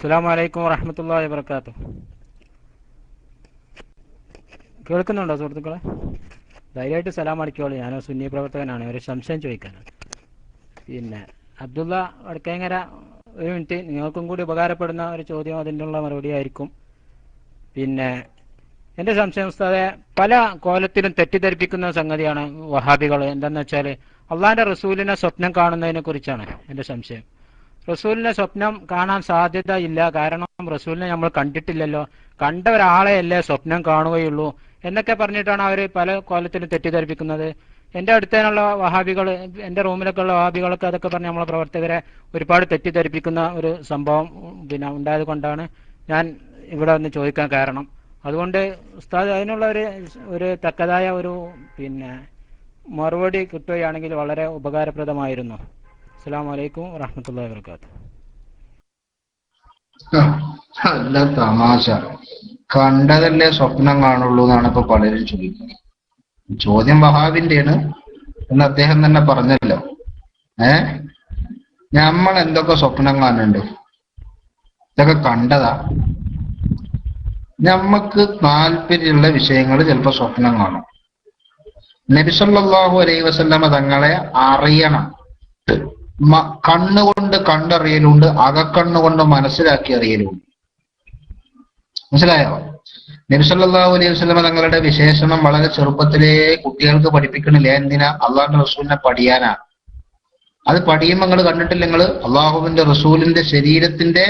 അസ്സാം വലൈക്കും വറഹമത്തല്ലാ വാബർക്കാത്തു കേൾക്കുന്നുണ്ടോ സുഹൃത്തുക്കളെ? ധൈര്യമായിട്ട് സലാം അടിക്കോളൂ ഞാൻ സുന്നി പ്രവർത്തകനാണ്. ഒരു സംശയം ചോദിക്കാനാണ്. പിന്നെ അബ്ദുള്ള വടക്കേങ്ങര ഒരു മിനിറ്റ്. നിങ്ങൾക്കും കൂടി ഉപകാരപ്പെടുന്ന ഒരു ചോദ്യം അതിനുള്ള മറുപടി ആയിരിക്കും. പിന്നെ എന്റെ സംശയം ഉസ്താദെ പല കോലത്തിലും തെറ്റിദ്ധരിപ്പിക്കുന്ന സംഗതിയാണ് വഹാബികൾ എന്താണെന്ന് വെച്ചാൽ അള്ളാഹിന്റെ റസൂലിനെ സ്വപ്നം കാണുന്നതിനെ കുറിച്ചാണ് എന്റെ സംശയം. റസൂലിനെ സ്വപ്നം കാണാൻ സാധ്യത ഇല്ല കാരണം റസൂലിനെ നമ്മൾ കണ്ടിട്ടില്ലല്ലോ. കണ്ട ഒരാളെയല്ലേ സ്വപ്നം കാണുകയുള്ളൂ എന്നൊക്കെ പറഞ്ഞിട്ടാണ് അവർ പല കോലത്തിലും തെറ്റിദ്ധരിപ്പിക്കുന്നത്. എന്റെ അടുത്തേനുള്ള വഹാബികൾ എന്റെ റൂമിലൊക്കെ ഉള്ള വഹാബികളൊക്കെ അതൊക്കെ പറഞ്ഞ് നമ്മളെ പ്രവർത്തകരെ ഒരുപാട് തെറ്റിദ്ധരിപ്പിക്കുന്ന ഒരു സംഭവം പിന്നെ ഉണ്ടായത് കൊണ്ടാണ് ഞാൻ ഇവിടെ വന്ന് ചോദിക്കാൻ കാരണം. അതുകൊണ്ട് ഉസ്താദ് അതിനുള്ള ഒരു ഒരു തക്കതായ ഒരു പിന്നെ മറുപടി കിട്ടുകയാണെങ്കിൽ വളരെ ഉപകാരപ്രദമായിരുന്നു. അസ്സാം വലൈക്കും വറഹമത്തല്ലാ വാബർക്കാത്തു അല്ല തമാശ. കണ്ടതല്ലേ സ്വപ്നം കാണുള്ളൂ എന്നാണ് ഇപ്പൊ പലരും ചോദിക്കുന്നത്. ചോദ്യം വഹാബിന്റെയാണ് എന്ന് അദ്ദേഹം തന്നെ പറഞ്ഞല്ലോ. ഏ? നമ്മൾ എന്തൊക്കെ സ്വപ്നം കാണുന്നുണ്ട്? ഇതൊക്കെ കണ്ടതാ. നമ്മക്ക് താല്പര്യമുള്ള വിഷയങ്ങൾ ചിലപ്പോ സ്വപ്നം കാണും. നബിസല്ലാഹു അലൈഹി വസല്ലമ തങ്ങളെ അറിയണം. കണ്ണുകൊണ്ട് കണ്ടറിയലുണ്ട് അകക്കണ്ണുകൊണ്ട് മനസ്സിലാക്കി അറിയലുണ്ട് മനസ്സിലായോ നബിസല്ലാഹു അലൈഹി വസ്ലമ തങ്ങളുടെ വിശേഷണം വളരെ ചെറുപ്പത്തിലേ കുട്ടികൾക്ക് പഠിപ്പിക്കണില്ല? എന്തിനാ? അള്ളാഹുന്റെ റസൂലിനെ പഠിയാനാണ് അത് പഠിയുമ്പോൾ നിങ്ങൾ കണ്ടിട്ടില്ല നിങ്ങൾ അള്ളാഹുവിന്റെ റസൂലിന്റെ ശരീരത്തിന്റെ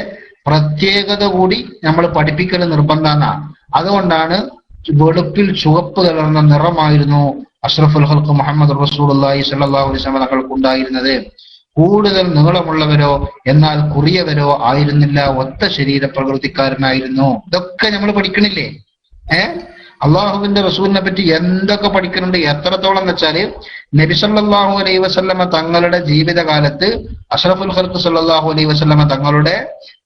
പ്രത്യേകത കൂടി നമ്മൾ പഠിപ്പിക്കൽ നിർബന്ധമാണ് അതുകൊണ്ടാണ് വെളുപ്പിൽ ചുവപ്പ് കലർന്ന നിറമായിരുന്നു അഷ്റഫുൽ ഹൽക്ക് മുഹമ്മദ് റസൂൽ അള്ളാഹി സല്ലാഹു അലൈഹി തങ്ങൾക്ക് ഉണ്ടായിരുന്നത് കൂടുതൽ നീളമുള്ളവരോ എന്നാൽ കുറിയവരോ ആയിരുന്നില്ല. ഒത്ത ശരീര പ്രകൃതിക്കാരനായിരുന്നു ഇതൊക്കെ നമ്മൾ പഠിക്കണില്ലേ? ഏ? അള്ളാഹുവിന്റെ റസൂലിനെ പറ്റി എന്തൊക്കെ പഠിക്കുന്നുണ്ട് എത്രത്തോളം എന്ന് വെച്ചാൽ നബിസല്ലാഹു അലൈ അലൈഹി വസല്ലമ തങ്ങളുടെ ജീവിതകാലത്ത് അഷറഫുൽ ഖൽഖ് സല്ലാഹു അലൈ വസല്ലമ തങ്ങളുടെ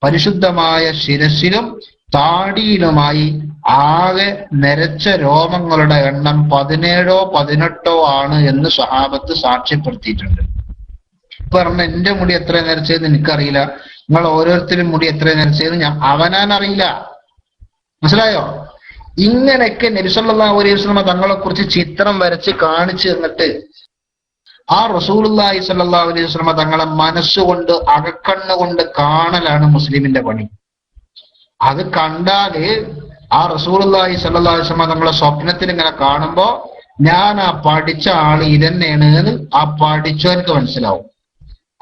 പരിശുദ്ധമായ ശിരസിലും താടിയിലുമായി ആകെ നരച്ച രോമങ്ങളുടെ എണ്ണം പതിനേഴോ പതിനെട്ടോ ആണ് എന്ന് സഹാബത്ത് സാക്ഷ്യപ്പെടുത്തിയിട്ടുണ്ട്. പറഞ്ഞ എന്റെ മുടി എത്ര നരച്ചതെന്ന് എനിക്കറിയില്ല. നിങ്ങൾ ഓരോരുത്തരും മുടി എത്ര നരച്ചതെന്ന് ഞാൻ അവനാൻ അറിയില്ല മനസ്സിലായോ? ഇങ്ങനെയൊക്കെ നബിസല്ലാ അലൈഹി വസല്ലമ തങ്ങളെ കുറിച്ച് ചിത്രം വരച്ച് കാണിച്ചു തന്നിട്ട് ആ റസൂലുള്ളാഹി സല്ലാ അലൈഹി തങ്ങളെ മനസ്സുകൊണ്ട് അകക്കണ്ണുകൊണ്ട് കാണലാണ് മുസ്ലിമിന്റെ പണി. അത് കണ്ടാൽ ആ സ്വല്ലല്ലാഹു അലൈഹി വസല്ലമ തങ്ങളെ സ്വപ്നത്തിൽ ഇങ്ങനെ കാണുമ്പോ ഞാൻ ആ പഠിച്ച ആൾ ഇതന്നെയാണ് ആ പഠിച്ചവർക്ക് മനസ്സിലാവും.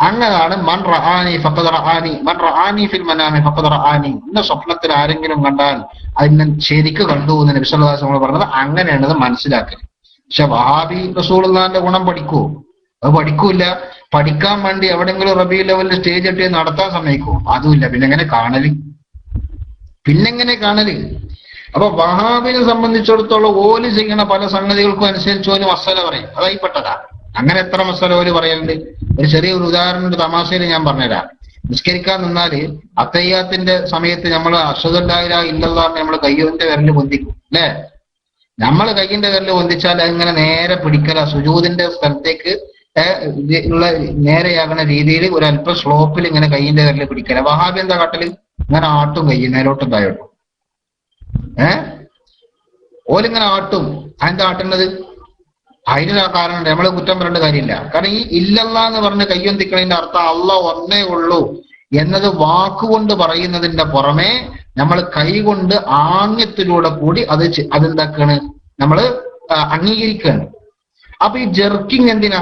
അങ്ങനെയാണ് മൻ റഹാനി ഫക്കത് റഹാനി. മൻ റഹാനി ഫിൽ മനാമി ഫക്കത് റഹാനി. ഇന്ന സ്വപ്നത്തിൽ ആരെങ്കിലും കണ്ടാൽ അതിനെ ശരിക്ക് കണ്ടു എന്ന് നബി വസല്ലം പറഞ്ഞത് അങ്ങനെയാണത് മനസ്സിലാക്കൽ പക്ഷെ വഹാബി റസൂൾന്നാന്റെ ഗുണം പഠിക്കൂ? അത് പഠിക്കൂല പഠിക്കാൻ വേണ്ടി എവിടെങ്കിലും റബി ലെവലിൽ സ്റ്റേജ് ഇട്ട് നടത്താൻ സമ്മതിക്കൂ? അതുമില്ല. പിന്നെ എങ്ങനെ കാണൽ? പിന്നെങ്ങനെ കാണൽ? അപ്പൊ വഹാബിനെ സംബന്ധിച്ചിടത്തോളം ഓൽ ചെയ്യണ പല സംഗതികൾക്കും അനുസരിച്ച് ഓൽ മസാല പറയും. അതായിപ്പെട്ടതാ അങ്ങനെ എത്ര മസാല ഓൽ പറയലുണ്ട്? ഒരു ചെറിയൊരു ഉദാഹരണം ഒരു തമാശയിൽ ഞാൻ പറഞ്ഞുതരാം. നിസ്കരിക്കാൻ നിന്നാൽ അത്തയ്യാത്തിന്റെ സമയത്ത് നമ്മൾ അശ്വതല്ലായില്ല ഇല്ലല്ലാന്ന് നമ്മൾ കയ്യോന്റെ വിരൽ പൊന്തിക്കും അല്ലേ? നമ്മൾ കയ്യിന്റെ വിരൽ പൊന്തിച്ചാൽ അതിങ്ങനെ നേരെ പിടിക്കല സുജൂതിന്റെ സ്ഥലത്തേക്ക് ഉള്ള നേരെയാകുന്ന രീതിയിൽ ഒരു അല്പം സ്ലോപ്പിൽ ഇങ്ങനെ കയ്യിന്റെ വിരൽ പിടിക്കല. വഹാബി എന്താ കാട്ടൽ? ഇങ്ങനെ ആട്ടും കയ്യും നേരോട്ടും താഴോട്ടും. ഏ? ഓലിങ്ങനെ ആട്ടും. അതെന്താ ആട്ടുന്നത്? അതിന് കാരണം നമ്മൾ കുറ്റം പറയേണ്ട കാര്യമില്ല. കാരണം ഈ ഇല്ലല്ല എന്ന് പറഞ്ഞ് കയ്യൊന്തിക്കണതിന്റെ അർത്ഥം അല്ല ഒന്നേ ഉള്ളൂ എന്നത് വാക്കുകൊണ്ട് പറയുന്നതിന്റെ പുറമെ നമ്മൾ കൈകൊണ്ട് ആംഗ്യത്തിലൂടെ കൂടി അത് അതെന്താക്കാണ്? നമ്മൾ അംഗീകരിക്കുകയാണ് അപ്പൊ ഈ ജെർക്കിങ് എന്തിനാ?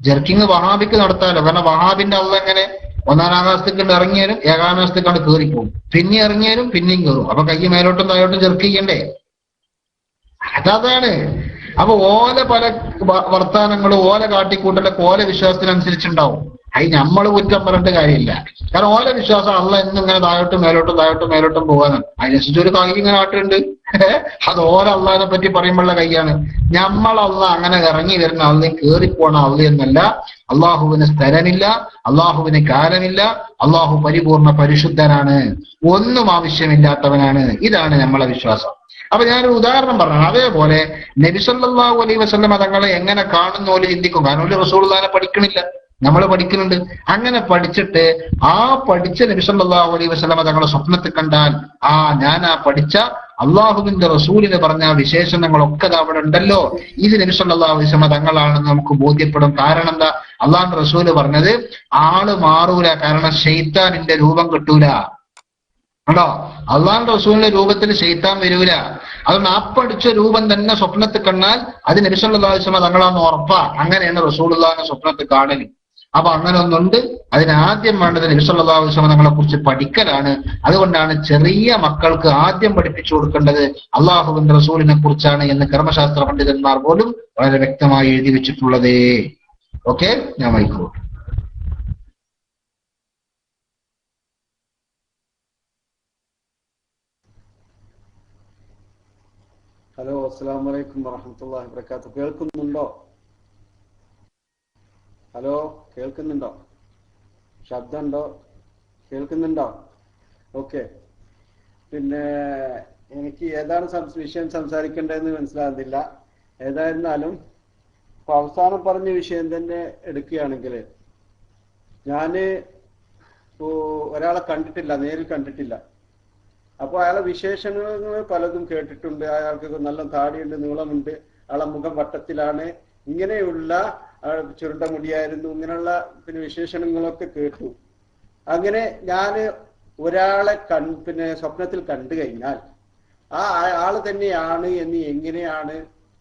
ജെർക്കിങ് വഹാബിക്ക് നടത്താലോ? കാരണം വഹാബിന്റെ അള്ള എങ്ങനെ? ഒന്നാം ആകാശത്തേക്ക് ഇറങ്ങിയാലും ഏകാകാശത്തേക്കാണ് കയറിപ്പോകും പിന്നെ ഇറങ്ങിയാലും പിന്നെയും കയറും അപ്പൊ കൈ മേലോട്ടും താഴോട്ടും ജെർക്ക് ചെയ്യണ്ടേ? അതതാണ്. അപ്പൊ ഓല പല വർത്താനങ്ങളും ഓല കാട്ടിക്കൂട്ടലൊക്കെ ഓല വിശ്വാസത്തിനനുസരിച്ചുണ്ടാവും. അത് നമ്മൾ കുറ്റം പറഞ്ഞിട്ട് കാര്യമില്ല. കാരണം ഓല വിശ്വാസം അള്ള എന്നിങ്ങനെ താഴോട്ടും മേലോട്ടും താഴോട്ടും മേലോട്ടും പോകാനാണ് അതിനനുസരിച്ച് ഒരു കൈ ഇങ്ങനെ ആട്ടുണ്ട് അത് ഓല അള്ളാഹിനെ പറ്റി പറയുമ്പോഴുള്ള കൈയാണ് നമ്മൾ അള്ള അങ്ങനെ ഇറങ്ങി വരുന്ന അള്ളയും കേറിപ്പോണ അള്ള എന്നല്ല. അള്ളാഹുവിന് സ്ഥലമില്ല അള്ളാഹുവിന് കാലമില്ല അള്ളാഹു പരിപൂർണ പരിശുദ്ധനാണ് ഒന്നും ആവശ്യമില്ലാത്തവനാണ്. ഇതാണ് നമ്മളെ വിശ്വാസം. അപ്പൊ ഞാനൊരു ഉദാഹരണം പറഞ്ഞു. അതേപോലെ നബിസല്ലാഹു അലൈ വസല്ലമ തങ്ങളെ എങ്ങനെ കാണുന്നു പോലെ ചിന്തിക്കും. കാരണം ഒരു റസൂൾദാനെ പഠിക്കണില്ല. നമ്മൾ പഠിക്കുന്നുണ്ട്. അങ്ങനെ പഠിച്ചിട്ട് ആ പഠിച്ച നബിസല്ലാഹു അലൈ അലൈഹി വസല്ലമ തങ്ങളെ സ്വപ്നത്തിൽ കണ്ടാൽ ആ ഞാൻ ആ പഠിച്ച അള്ളാഹുവിന്റെ റസൂലിന് പറഞ്ഞ വിശേഷണങ്ങളൊക്കെ അവിടെ ഉണ്ടല്ലോ. ഇത് നബി സല്ലല്ലാഹു അലൈഹി വസല്ലമ തങ്ങളാണെന്ന് നമുക്ക് ബോധ്യപ്പെടും. കാരണം എന്താ? അള്ളാഹുന്റെ റസൂൽ പറഞ്ഞത് ആൾ മാറൂല. കാരണം ഷെയ്ത്താനിന്റെ രൂപം കിട്ടൂല. കണ്ടോ? അള്ളാഹുന്റെ റസൂലിന്റെ രൂപത്തിൽ ശൈത്താൻ വരൂല. അതുകൊണ്ട് ആ പഠിച്ച രൂപം തന്നെ സ്വപ്നത്തിൽ കണ്ടാൽ അത് നബി സല്ലല്ലാഹു അലൈഹി വസല്ലമ തങ്ങളാന്ന് ഉറപ്പാ. അങ്ങനെയാണ് റസൂലുള്ളാഹിനെ സ്വപ്നത്തിൽ കാണൽ. അപ്പൊ അങ്ങനെ ഒന്നുണ്ട് അതിന് ആദ്യം വേണ്ടത് നബി അലൈഹി വസല്ലമ തങ്ങളെ കുറിച്ച് പഠിക്കലാണ്. അതുകൊണ്ടാണ് ചെറിയ മക്കൾക്ക് ആദ്യം പഠിപ്പിച്ചു കൊടുക്കേണ്ടത് അള്ളാഹുവിന്റെ റസൂലിനെ കുറിച്ചാണ് എന്ന് കർമ്മശാസ്ത്ര പണ്ഡിതന്മാർ പോലും വളരെ വ്യക്തമായി എഴുതി വെച്ചിട്ടുള്ളതേ. ഓക്കെ? ഞാൻ വൈക്കോട്ടെ ഹലോ അസ്സാം വലൈക്കും വറഹമത്തല്ലാ വരക്കാത്ത കേൾക്കുന്നുണ്ടോ? ഹലോ കേൾക്കുന്നുണ്ടോ? ശബ്ദമുണ്ടോ? കേൾക്കുന്നുണ്ടോ? ഓക്കെ. പിന്നെ എനിക്ക് ഏതാണ് വിഷയം സംസാരിക്കേണ്ടതെന്ന് മനസ്സിലാകുന്നില്ല. ഏതായിരുന്നാലും ഇപ്പൊ അവസാനം പറഞ്ഞ വിഷയം തന്നെ എടുക്കുകയാണെങ്കിൽ ഞാൻ ഒരാളെ കണ്ടിട്ടില്ല നേരിൽ കണ്ടിട്ടില്ല. അപ്പൊ അയാളെ വിശേഷണങ്ങൾ പലതും കേട്ടിട്ടുണ്ട്. അയാൾക്ക് നല്ല താടിയുണ്ട് നീളമുണ്ട്. അയാളെ മുഖം വട്ടത്തിലാണ്. ഇങ്ങനെയുള്ള ചുരുണ്ട മുടിയായിരുന്നു ഇങ്ങനെയുള്ള പിന്നെ വിശേഷണങ്ങളൊക്കെ കേട്ടു. അങ്ങനെ ഞാൻ ഒരാളെ കൺ പിന്നെ സ്വപ്നത്തിൽ കണ്ടു കഴിഞ്ഞാൽ ആ ആൾ തന്നെയാണ് എന്ന് എങ്ങനെയാണ്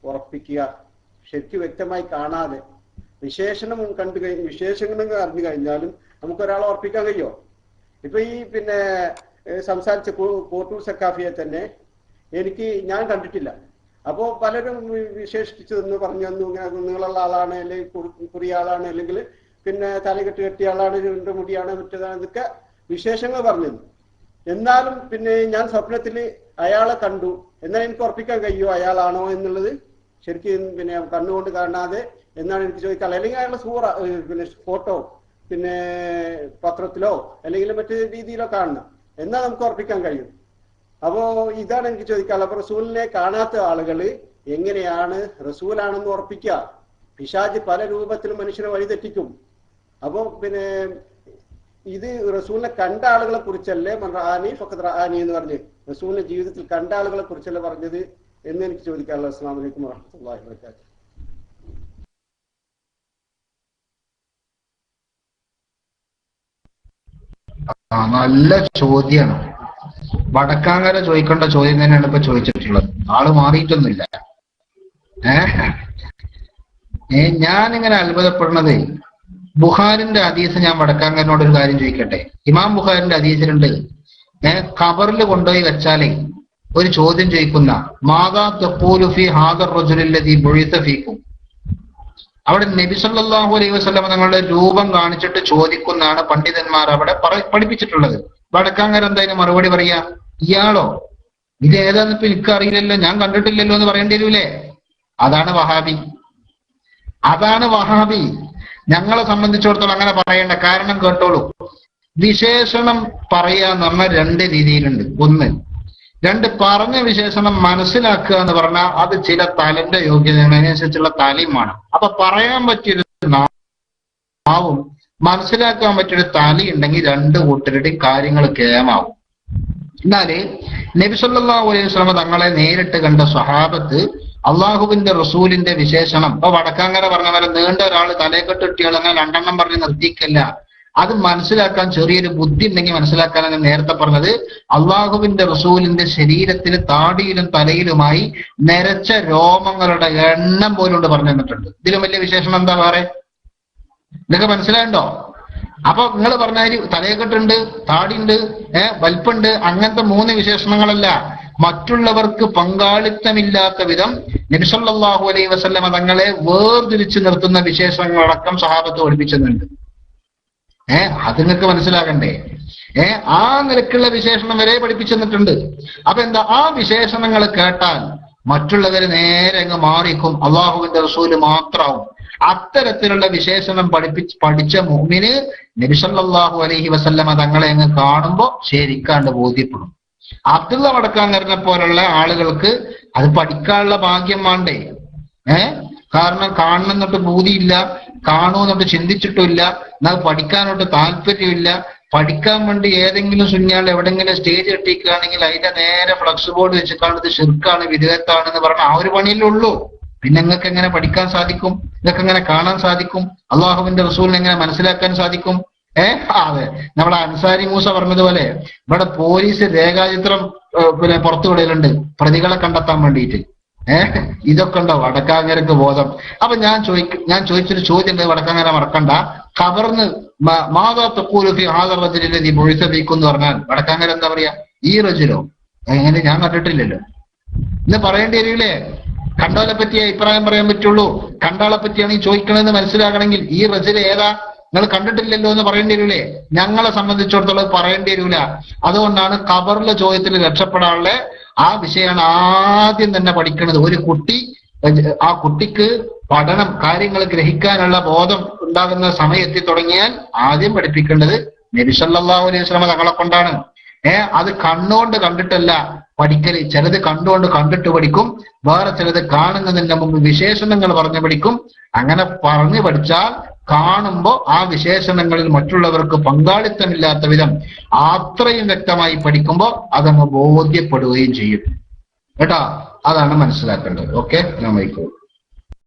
ഉറപ്പിക്കുക? ശരിക്കും വ്യക്തമായി കാണാതെ വിശേഷണം കണ്ടു കഴിഞ്ഞ് വിശേഷങ്ങൾ അറിഞ്ഞു കഴിഞ്ഞാലും നമുക്ക് ഒരാളെ ഉറപ്പിക്കാൻ കഴിയുമോ ഇപ്പൊ ഈ പിന്നെ സംസാരിച്ച കോട്ടൂർ സക്കാഫിയെ തന്നെ എനിക്ക് ഞാൻ കണ്ടിട്ടില്ല. അപ്പോൾ പലരും വിശേഷിപ്പിച്ചു എന്ന് പറഞ്ഞു തന്നു. ഇങ്ങനെ നീളമുള്ള ആളാണ് അല്ലെങ്കിൽ കുറിയ ആളാണ് അല്ലെങ്കിൽ പിന്നെ തലകെട്ട് കെട്ടിയ ആളാണ് രണ്ടു മുടിയാണ് മറ്റേതാണ് ഇതൊക്കെ വിശേഷങ്ങൾ പറഞ്ഞു എന്നാലും പിന്നെ ഞാൻ സ്വപ്നത്തിൽ അയാളെ കണ്ടു. എന്നാൽ എനിക്ക് ഉറപ്പിക്കാൻ കഴിയുമോ അയാളാണോ എന്നുള്ളത് ശരിക്കും പിന്നെ കണ്ണുകൊണ്ട് കാണാതെ എന്നാണ് എനിക്ക് ചോദിക്കാൻ അല്ലെങ്കിൽ അയാളുടെ സൂറ പിന്നെ ഫോട്ടോ പിന്നെ പത്രത്തിലോ അല്ലെങ്കിൽ മറ്റു രീതിയിലോ കാണണം. എന്നാൽ നമുക്ക് ഉറപ്പിക്കാൻ കഴിയും. അപ്പോ ഇതാണ് എനിക്ക് ചോദിക്കാനുള്ളത്. അപ്പൊ റസൂലിനെ കാണാത്ത ആളുകൾ എങ്ങനെയാണ് റസൂലാണെന്ന് ഉറപ്പിക്കുക? പിശാജ് പല രൂപത്തിലും മനുഷ്യനെ വഴിതെറ്റിക്കും. അപ്പോ പിന്നെ ഇത് റസൂലിനെ കണ്ട ആളുകളെ കുറിച്ചല്ലേ റാനി ഫക്കത്ത് റാനി എന്ന് പറഞ്ഞ് റസൂലിനെ ജീവിതത്തിൽ കണ്ട ആളുകളെ കുറിച്ചല്ലേ പറഞ്ഞത് എന്ന് എനിക്ക് ചോദിക്കാനുള്ള അസ്സാം വലൈക്കും വാഹമത്തല്ലാഹി വാബർക്കാത്തു ആ നല്ല ചോദ്യമാണ് വടക്കാങ്കര ചോദിക്കേണ്ട ചോദ്യം തന്നെയാണ് ഇപ്പൊ ചോദിച്ചിട്ടുള്ളത്. ആൾ മാറിയിട്ടൊന്നുമില്ല. ഏ? ഞാൻ ഇങ്ങനെ അത്ഭുതപ്പെടുന്നത്. ബുഹാരിന്റെ അതീസ് ഞാൻ വടക്കാങ്കരനോട് ഒരു കാര്യം ചോദിക്കട്ടെ? ഇമാം ബുഹാരിന്റെ അതീസിലുണ്ട് ഏഹ് ഖബറിൽ കൊണ്ടുപോയി വെച്ചാലേ ഒരു ചോദ്യം ചോദിക്കുന്ന മാതാ തപ്പൂലുഫി ഹാദർ റജുലില്ലതി ബുഴിത്ത ഫീക്കും അവിടെ നബി സല്ലല്ലാഹു അലൈഹി വസ്ലമ തങ്ങളുടെ രൂപം കാണിച്ചിട്ട് ചോദിക്കുന്നതാണ് പണ്ഡിതന്മാർ അവിടെ പഠിപ്പിച്ചിട്ടുള്ളത്. വടക്കാങ്കർ എന്തായാലും മറുപടി പറയാ ഇയാളോ ഇത് ഏതാന്ന് ഇപ്പൊ എനിക്ക് അറിയില്ലല്ലോ ഞാൻ കണ്ടിട്ടില്ലല്ലോ എന്ന് പറയേണ്ടി വരൂലേ? അതാണ് വഹാബി. അതാണ് വഹാബി. ഞങ്ങളെ സംബന്ധിച്ചിടത്തോളം അങ്ങനെ പറയേണ്ട കാരണം കേട്ടോളൂ. വിശേഷണം പറയാൻ നമ്മൾ രണ്ട് രീതിയിലുണ്ട്. ഒന്ന് രണ്ട് പറഞ്ഞ വിശേഷണം മനസ്സിലാക്കുക എന്ന് പറഞ്ഞാൽ അത് ചില തലന്റെ യോഗ്യതയാണ്. അതിനനുസരിച്ചുള്ള തലയുമാണ്. അപ്പൊ പറയാൻ പറ്റിയൊരു നാവും മനസ്സിലാക്കാൻ പറ്റിയൊരു തലി ഉണ്ടെങ്കിൽ രണ്ട് കൂട്ടരുടെയും കാര്യങ്ങൾ കേമാവും എന്നാൽ നബി സല്ലല്ലാഹു അലൈഹി വസല്ലമ തങ്ങളെ നേരിട്ട് കണ്ട സ്വഹാബത്ത് അള്ളാഹുവിന്റെ റസൂലിന്റെ വിശേഷണം. ഇപ്പൊ വടക്കാങ്ങര പറഞ്ഞ പോലെ നീണ്ട ഒരാൾ തലയെക്കെട്ടിട്ടിയാൽ അങ്ങനെ രണ്ടെണ്ണം പറഞ്ഞ് നിർത്തിക്കല്ല അത് മനസ്സിലാക്കാൻ ചെറിയൊരു ബുദ്ധി ഉണ്ടെങ്കിൽ മനസ്സിലാക്കാനാണ് ഞാൻ നേരത്തെ പറഞ്ഞത്. അള്ളാഹുവിന്റെ റസൂലിന്റെ ശരീരത്തിൽ താടിയിലും തലയിലുമായി നിരച്ച രോമങ്ങളുടെ എണ്ണം പോലും ഉണ്ട് പറഞ്ഞു തന്നിട്ടുണ്ട്. ഇതിലും വലിയ വിശേഷണം എന്താ വേറെ? ഇതൊക്കെ മനസ്സിലായണ്ടോ? അപ്പൊ നിങ്ങൾ പറഞ്ഞാൽ തലയെക്കെട്ടുണ്ട് താടിയുണ്ട് ഏഹ് വലിപ്പുണ്ട് അങ്ങനത്തെ മൂന്ന് വിശേഷണങ്ങളല്ല. മറ്റുള്ളവർക്ക് പങ്കാളിത്തമില്ലാത്ത വിധം നബിസല്ലാഹു അലൈ വസല്ലമ തങ്ങളെ വേർതിരിച്ചു നിർത്തുന്ന വിശേഷങ്ങളടക്കം സഹാബത്ത് പഠിപ്പിച്ചിട്ടുണ്ട്. ഏ അത് നിങ്ങൾക്ക് മനസ്സിലാകണ്ടേ. ഏ ആ നിലക്കുള്ള വിശേഷണം വരെ പഠിപ്പിച്ചു തന്നിട്ടുണ്ട് അപ്പൊ എന്താ ആ വിശേഷണങ്ങൾ കേട്ടാൽ മറ്റുള്ളവര് നേരെ അങ്ങ് മാറിക്കും. അള്ളാഹുവിന്റെ റസൂൽ മാത്രമാവും. അത്തരത്തിലുള്ള വിശേഷണം പഠിപ്പിച്ച് പഠിച്ച മുമ്മിന് നബിസല്ലാഹു അലഹി വസല്ലമ തങ്ങളെ അങ്ങ് കാണുമ്പോ ശരിക്കാണ്ട് ബോധ്യപ്പെടും. അബ്ദുള്ള വടക്കാങ്കരനെ പോലുള്ള ആളുകൾക്ക് അത് പഠിക്കാനുള്ള ഭാഗ്യം വേണ്ടേ? ഏ? കാരണം കാണണമെന്നിട്ട് ബോധിയില്ല കാണുമെന്നിട്ട് ചിന്തിച്ചിട്ടുമില്ല എന്നാൽ പഠിക്കാനോട്ട് താല്പര്യമില്ല. പഠിക്കാൻ വേണ്ടി ഏതെങ്കിലും സുന്യാൾ എവിടെങ്കിലും സ്റ്റേജ് കെട്ടിക്കുകയാണെങ്കിൽ അതിന്റെ നേരെ ഫ്ലക്സ് ബോർഡ് വെച്ചിട്ടാണ് ഇത് ശിർക്കാണ് വിധേയത്താണെന്ന് പറഞ്ഞ ആ ഒരു പണിയിലുള്ളൂ പിന്നെ നിങ്ങൾക്ക് എങ്ങനെ പഠിക്കാൻ സാധിക്കും? നിങ്ങൾക്ക് എങ്ങനെ കാണാൻ സാധിക്കും? അള്ളാഹുവിന്റെ റസൂലിനെ എങ്ങനെ മനസ്സിലാക്കാൻ സാധിക്കും? ഏ? അതെ. നമ്മളെ അൻസാരി മൂസ പറഞ്ഞതുപോലെ ഇവിടെ പോലീസ് രേഖാചിത്രം പിന്നെ പുറത്തു വിടലുണ്ട് പ്രതികളെ കണ്ടെത്താൻ വേണ്ടിയിട്ട്. ഏഹ് ഇതൊക്കെ ഉണ്ടോ? വടക്കാങ്ങരക്ക് ബോധം. അപ്പൊ ഞാൻ ചോദിക്കും ഞാൻ ചോദിച്ചൊരു ചോദ്യം ഉണ്ട്. വടക്കാങ്ങര മറക്കണ്ട. കവർന്ന് മാതാ മാതാ തക്കൂലുഫി മൊഴിച്ച മൊഴിസബിക്കും എന്ന് പറഞ്ഞാൽ വടക്കാങ്ങര എന്താ പറയാ? ഈ റജുലോ. അങ്ങനെ ഞാൻ കണ്ടിട്ടില്ലല്ലോ. ഇന്ന് പറയേണ്ടി വരില്ലേ? കണ്ടാളെ പറ്റിയ അഭിപ്രായം പറയാൻ പറ്റുള്ളൂ. കണ്ടാളെ പറ്റിയാണ് ഈ ചോദിക്കണമെന്ന് മനസ്സിലാകണമെങ്കിൽ ഈ റജൽ ഏതാ? നിങ്ങൾ കണ്ടിട്ടില്ലല്ലോ എന്ന് പറയേണ്ടി വരില്ലേ? ഞങ്ങളെ സംബന്ധിച്ചിടത്തോളം പറയേണ്ടി വരില്ല. അതുകൊണ്ടാണ് കബറിലെ ചോദ്യത്തിൽ രക്ഷപ്പെടാനുള്ള ആ വിഷയമാണ് ആദ്യം തന്നെ പഠിക്കുന്നത് ഒരു കുട്ടി ആ കുട്ടിക്ക് പഠനം കാര്യങ്ങൾ ഗ്രഹിക്കാനുള്ള ബോധം ഉണ്ടാകുന്ന സമയം എത്തി തുടങ്ങിയാൽ ആദ്യം പഠിപ്പിക്കേണ്ടത് നബിസല്ലാഹു അലൈഹി സ്വലമ തങ്ങളെ കൊണ്ടാണ്. ഏർ അത് കണ്ണുകൊണ്ട് കണ്ടിട്ടല്ല പഠിക്കൽ ചിലത് കണ്ടുകൊണ്ട് കണ്ടിട്ട് പഠിക്കും. വേറെ ചിലത് കാണുന്നതിന്റെ മുമ്പ് വിശേഷണങ്ങൾ പറഞ്ഞു പഠിക്കും. അങ്ങനെ പറഞ്ഞു പഠിച്ചാൽ കാണുമ്പോൾ ആ വിശേഷണങ്ങളിൽ മറ്റുള്ളവർക്ക് പങ്കാളിത്തമില്ലാത്ത വിധം അത്രയും വ്യക്തമായി പഠിക്കുമ്പോൾ അതങ്ങ് ബോധ്യപ്പെടുകയും ചെയ്യും. കേട്ടാ? അതാണ് മനസ്സിലാക്കേണ്ടത്. ഓക്കെ? വൈക്കോളൂ